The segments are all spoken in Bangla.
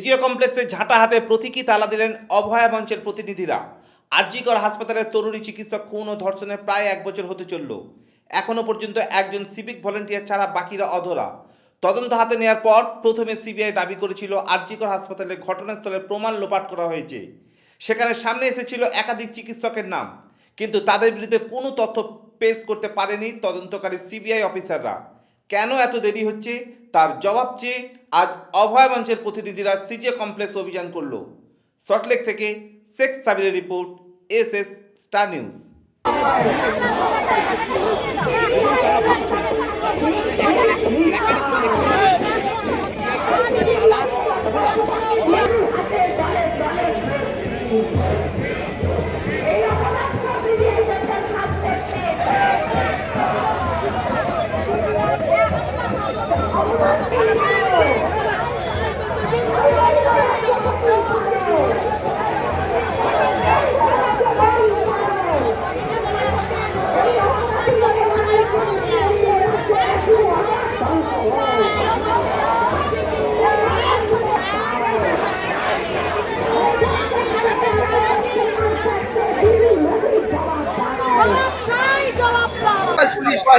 সিজিও কমপ্লেক্সে ঝাঁটা হাতে প্রতীকী তালা দিলেন অভয়া মঞ্চের প্রতিনিধিরা। আরজিকর হাসপাতালের তরুণী চিকিৎসক খুন ও ধর্ষণে প্রায় এক বছর হতে চলল। এখনও পর্যন্ত একজন সিভিক ভলেন্টিয়ার ছাড়া বাকিরা অধরা। তদন্ত হাতে নেওয়ার পর প্রথমে সিবিআই দাবি করেছিল আরজিকর হাসপাতালে ঘটনাস্থলে প্রমাণ লোপাট করা হয়েছে। সেখানে সামনে এসেছিল একাধিক চিকিৎসকের নাম। কিন্তু তাদের বিরুদ্ধে কোনো তথ্য পেশ করতে পারেনি তদন্তকারী সিবিআই অফিসাররা। কেন এত দেরি হচ্ছে? তার জবাব চেয়ে আজ অভয় মঞ্চের প্রতিনিধিরা সিজে কমপ্লেক্স অভিযান করল। সল্টলেক থেকে Sheikh সাবিরের report S S star news. চাই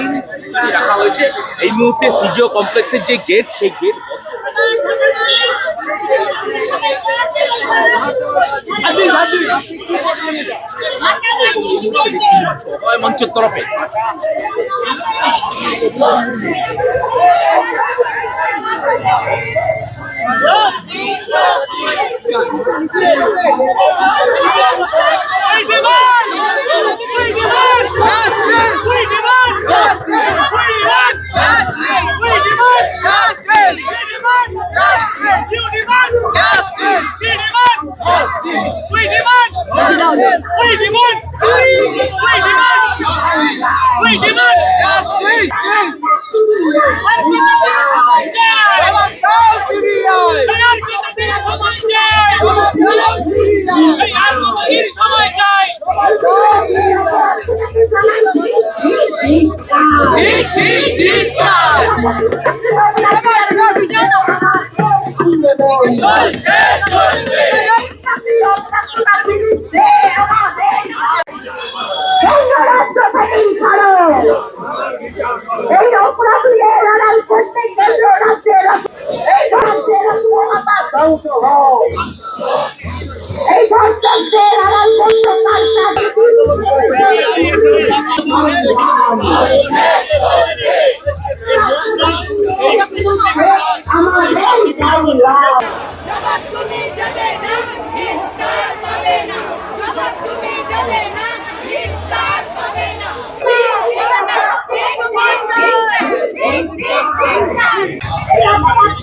বাহিনী রাখা হয়েছে। এই মুহূর্তে সিজিও কমপ্লেক্সের যে গেট সেই গেট মঞ্চের তরফে। সময় চাই এই এই ধর্ষকদের আড়াল করতে আমাদের